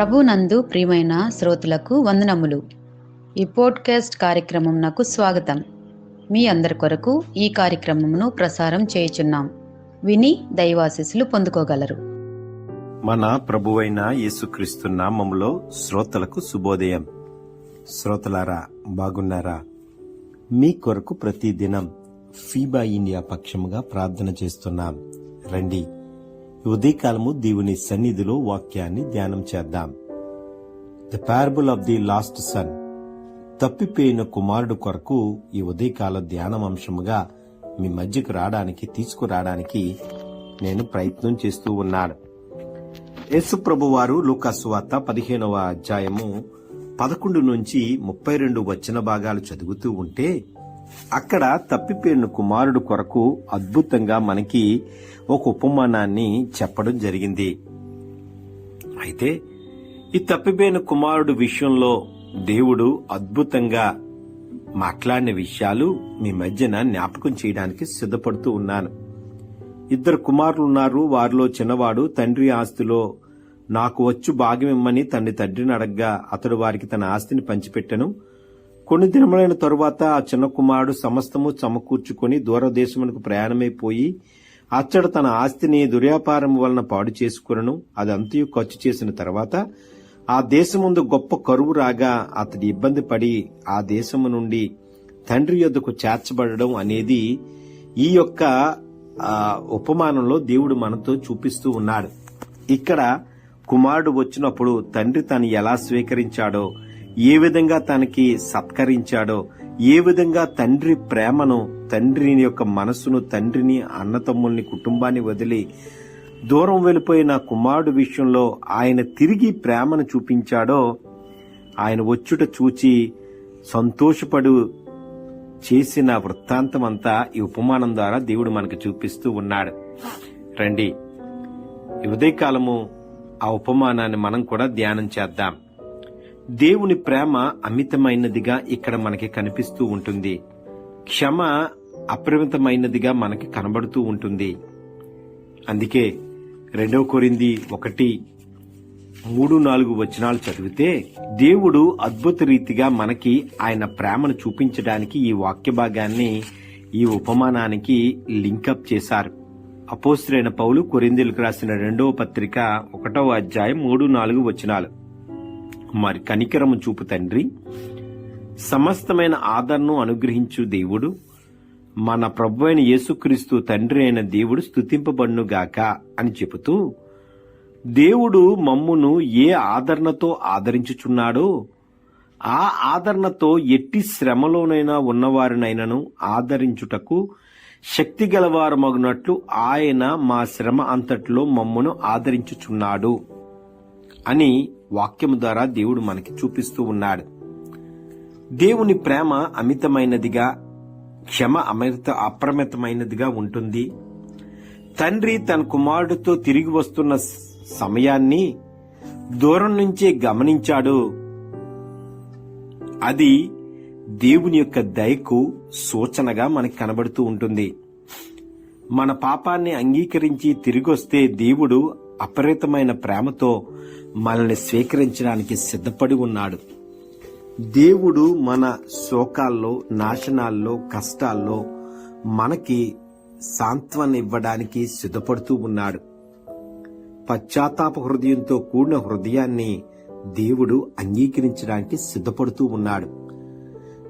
ప్రభునందు ప్రియమైన శ్రోతలకు వందనములు. ఈ పోడ్కాస్ట్ కార్యక్రమం నాకు స్వాగతం. మీ అందరి కొరకు ఈ కార్యక్రమమును ప్రసారం చేయుచున్నాం. విని దైవాశీస్సులు పొందుకోగలరు. మన ప్రభువైన యేసుక్రీస్తు నామములో శ్రోతలకు శుభోదయం. శ్రోతలారా బాగున్నారా? మీ కొరకు ప్రతిదినం ఫీబా ఇండియా పక్షముగా ప్రార్థన చేస్తున్నాం. రండి. ఉదయకాలము దేవుని సన్నిధిలో వాక్యాన్ని ధ్యానం చేద్దాం. The parable of the lost son తప్పిపోయిన కుమారుడు కొరకు ఈ ఉదయకాల ధ్యానం అంశముగా మీ మధ్యకు రావడానికి తీసుకురావడానికి నేను ప్రయత్నం చేస్తూ ఉన్నాను. యేసుప్రభు వారు లూకాసు వార్త పదిహేనవ అధ్యాయము పదకొండు నుంచి ముప్పై రెండు వచ్చిన భాగాలు చదువుతూ ఉంటే అక్కడ తప్పిపోయిన కుమారుడు కొరకు అద్భుతంగా మనకి ఒక ఉపమానాన్ని చెప్పడం జరిగింది. అయితే ఈ తప్పిపోయిన కుమారుడు విషయంలో దేవుడు అద్భుతంగా మాట్లాడిన విషయాలు మీ మధ్యన జ్ఞాపకం చేయడానికి సిద్ధపడుతూ ఉన్నాను. ఇద్దరు కుమారులు ఉన్నారు వారిలో చిన్నవాడు తండ్రి ఆస్తిలో నాకు వచ్చు భాగ్యం ఇమ్మని తండ్రి తండ్రిని అడగ్గా అతడు వారికి తన ఆస్తిని పంచిపెట్టను. కొన్ని దినములైన తరువాత ఆ చిన్న కుమారుడు సమస్తము సమకూర్చుకొని దూరదేశమునకు ప్రయాణమైపోయి అచ్చడు తన ఆస్తిని దుర్వ్యాపారం వలన పాడు చేసుకునను. అది అంతయు ఖర్చు చేసిన తర్వాత ఆ దేశముందు గొప్ప కరువు రాగా అతడి ఇబ్బంది పడి ఆ దేశము నుండి తండ్రి యొద్దకు చేర్చబడడం అనేది ఈ యొక్క ఉపమానంలో దేవుడు మనతో చూపిస్తూ ఉన్నాడు. ఇక్కడ కుమారుడు వచ్చినప్పుడు తండ్రి తను ఎలా స్వీకరించాడో ఏ విధంగా తనకి సత్కరించాడో ఏ విధంగా తండ్రి ప్రేమను తండ్రిని యొక్క మనస్సును తండ్రిని అన్నతమ్ముల్ని కుటుంబాన్ని వదిలి దూరం వెళ్ళిపోయిన కుమారుడు విషయంలో ఆయన తిరిగి ప్రేమను చూపించాడో ఆయన వచ్చుట చూచి సంతోషపడు చేసిన వృత్తాంతం అంతా ఈ ఉపమానం ద్వారా దేవుడు మనకు చూపిస్తూ ఉన్నాడు. రండి. ఉదయకాలము ఆ ఉపమానాన్ని మనం కూడా ధ్యానం చేద్దాం. దేవుని ప్రేమ అమితమైనదిగా ఇక్కడ మనకి కనిపిస్తూ ఉంటుంది. క్షమ అపరిమితమైనదిగా మనకి కనబడుతూ ఉంటుంది. అందుకే రెండవ కొరింది ఒకటి మూడు నాలుగు వచనాలు చదివితే దేవుడు అద్భుత రీతిగా మనకి ఆయన ప్రేమను చూపించడానికి ఈ వాక్య భాగాన్ని ఈ ఉపమానానికి లింకప్ చేశారు. అపోస్త్రైన పౌలు కొరిందులకు రాసిన రెండవ పత్రిక ఒకటవ అధ్యాయం మూడు నాలుగు వచనాలు. మరి కనికరము చూపు తండ్రి. సమస్తమైన ఆదరణను అనుగ్రహించు దేవుడు. మన ప్రభు అయిన యేసుక్రీస్తు తండ్రి అయిన దేవుడు స్తుతింపబడునుగాక అని చెబుతూ దేవుడు మమ్మును ఏ ఆదరణతో ఆదరించుచున్నాడో ఆ ఆదరణతో ఎట్టి శ్రమలోనైనా ఉన్నవారినైనను ఆదరించుటకు శక్తి గలవారమగునట్లు ఆయన మా శ్రమ అంతట్లో మమ్మును ఆదరించుచున్నాడు అని వాక్యము ద్వారా దేవుడు మనకి చూపిస్తూ ఉన్నాడు. దేవుని ప్రేమ అమితమైనదిగా క్షమ అమిత అప్రమితమైనదిగా ఉంటుంది. తండ్రి తన కుమారుడితో తిరిగి వస్తున్న సమయాన్ని దూరం నుంచే గమనించాడు. అది దేవుని యొక్క దయకు సూచనగా మనకి కనబడుతూ ఉంటుంది. మన పాపాన్ని అంగీకరించి తిరిగొస్తే దేవుడు అపరితమైన ప్రేమతో మనల్ని స్వీకరించడానికి సిద్ధపడి ఉన్నాడు. దేవుడు మన శోకాల్లో నాశనాల్లో కష్టాల్లో మనకి సాంత్వన ఇవ్వడానికి సిద్ధపడుతూ ఉన్నాడు. పశ్చాత్తాప హృదయంతో కూడిన హృదయాన్ని దేవుడు అంగీకరించడానికి సిద్ధపడుతూ ఉన్నాడు.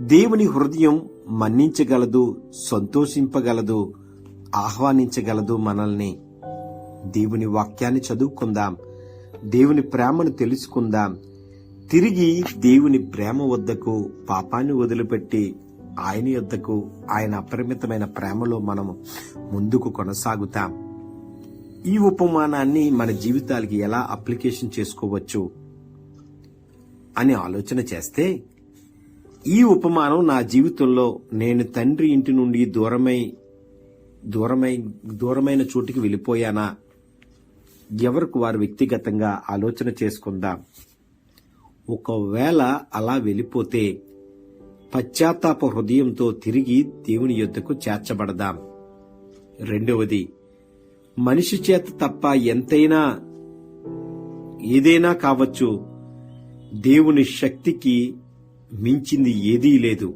దేవుని హృదయం మన్నించగలదు సంతోషింపగలదు ఆహ్వానించగలదు మనల్ని. దేవుని వాక్యాన్ని చదువుకుందాం. దేవుని ప్రేమను తెలుసుకుందాం. తిరిగి దేవుని ప్రేమ వద్దకు పాపాన్ని వదిలిపెట్టి ఆయన యొద్దకు ఆయన అపరిమితమైన ప్రేమలో మనము ముందుకు కొనసాగుతాం. ఈ ఉపమానాన్ని మన జీవితాలకి ఎలా అప్లికేషన్ చేసుకోవచ్చు అని ఆలోచన చేస్తే ఈ ఉపమానం నా జీవితంలో నేను తండ్రి ఇంటి నుండి దూరమై దూరమై దూరమైన చోటికి వెళ్ళిపోయానా? ఎవరికి వారు వ్యక్తిగతంగా ఆలోచన చేసుకుందాం? ఒకవేళ అలా వెళ్ళిపోతే పశ్చాత్తాప హృదయంతో తిరిగి దేవుని యొద్దకు చేర్చబడదాం. రెండవది మనిషి చేత తప్ప ఎంతైనా ఏదైనా కావచ్చు దేవుని శక్తికి మించింది ఏదీ లేదు.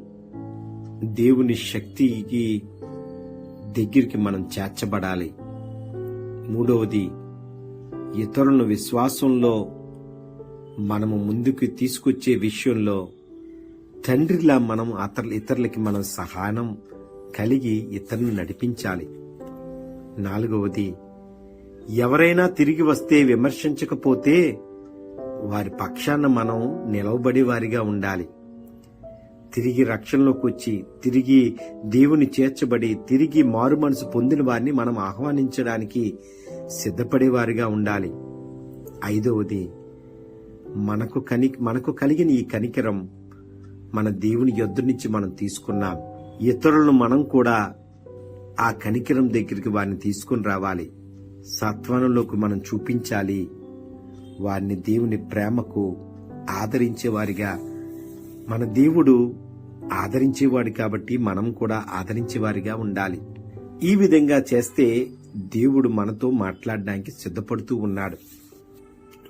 దేవుని శక్తికి దగ్గరికి మనం చేర్చబడాలి. మూడవది ఇతరులను విశ్వాసంలో మనము ముందుకు తీసుకొచ్చే విషయంలో తండ్రిలా మనం అతర ఇతరులకి మనం సహాయం కలిగి ఇతరులను నడిపించాలి. నాలుగవది ఎవరైనా తిరిగి వస్తే విమర్శించకపోతే వారి పక్షాన మనం నిలవబడి వారిగా ఉండాలి. తిరిగి రక్షణలోకి వచ్చి తిరిగి దేవుని చేర్చబడి తిరిగి మారు మనసు పొందిన వారిని మనం ఆహ్వానించడానికి సిద్ధపడేవారిగా ఉండాలి. ఐదవది మనకు కని మనకు కలిగిన ఈ కనికరం మన దేవుని యొద్ద నుంచి మనం తీసుకున్నాం ఇతరులను మనం కూడా ఆ కనికరం దగ్గరికి వారిని తీసుకుని రావాలి. సత్వనంలోకి మనం చూపించాలి. వారిని దేవుని ప్రేమకు ఆదరించేవారిగా మన దేవుడు ఆదరించేవాడు కాబట్టి మనం కూడా ఆదరించేవారిగా ఉండాలి. ఈ విధంగా చేస్తే దేవుడు మనతో మాట్లాడడానికి సిద్ధపడుతూ ఉన్నాడు.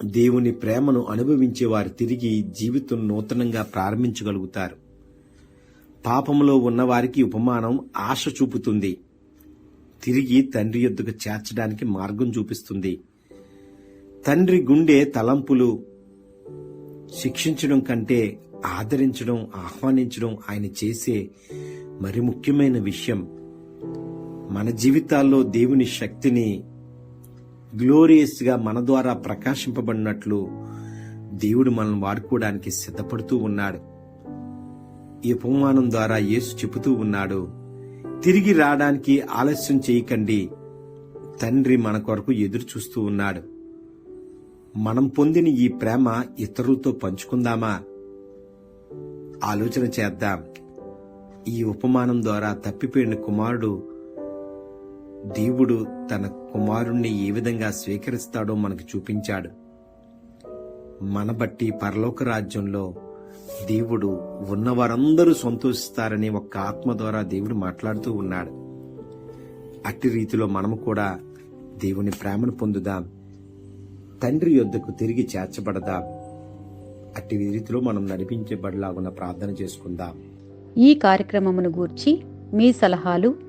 దేవుని ప్రేమను అనుభవించే వారు తిరిగి జీవితం నూతనంగా ప్రారంభించగలుగుతారు. పాపంలో ఉన్నవారికి ఉపమానం ఆశ చూపుతుంది. తిరిగి తండ్రి యొద్దకు చేర్చడానికి మార్గం చూపిస్తుంది. తండ్రి గుండె తలంపులు శిక్షించడం కంటే ఆదరించడం ఆహ్వానించడం ఆయన చేసే మరి ముఖ్యమైన విషయం. మన జీవితాల్లో దేవుని శక్తిని గ్లోరియస్గా మన ద్వారా ప్రకాశింపబడినట్లు దేవుడు మనల్ని వాడుకోవడానికి సిద్ధపడుతూ ఉన్నాడు. ఈ ఉపమానం ద్వారా యేసు చెబుతూ ఉన్నాడు తిరిగి రావడానికి ఆలస్యం చేయకండి. తండ్రి మన కొరకు ఎదురు చూస్తూ ఉన్నాడు. మనం పొందిన ఈ ప్రేమ ఇతరులతో పంచుకుందామా? ఆలోచన చేద్దాం. ఈ ఉపమానం ద్వారా తప్పిపోయిన కుమారుడు దేవుడు తన కుమారుణ్ణి ఏ విధంగా స్వీకరిస్తాడో మనకు చూపించాడు. మన బట్టి పరలోక రాజ్యంలో దేవుడు ఉన్నవారందరూ సంతోషిస్తారని ఒక ఆత్మ ద్వారా దేవుడు మాట్లాడుతూ ఉన్నాడు. అట్టి రీతిలో మనము కూడా దేవుని ప్రేమను పొందుదాం. తండ్రి యొద్దకు తిరిగి చేర్చబడదాం. అట్టి రీతిలో మనం నడిపించబడలాగున్న ప్రార్థన చేసుకుందాం. ఈ కార్యక్రమమును గూర్చి మీ సలహాలు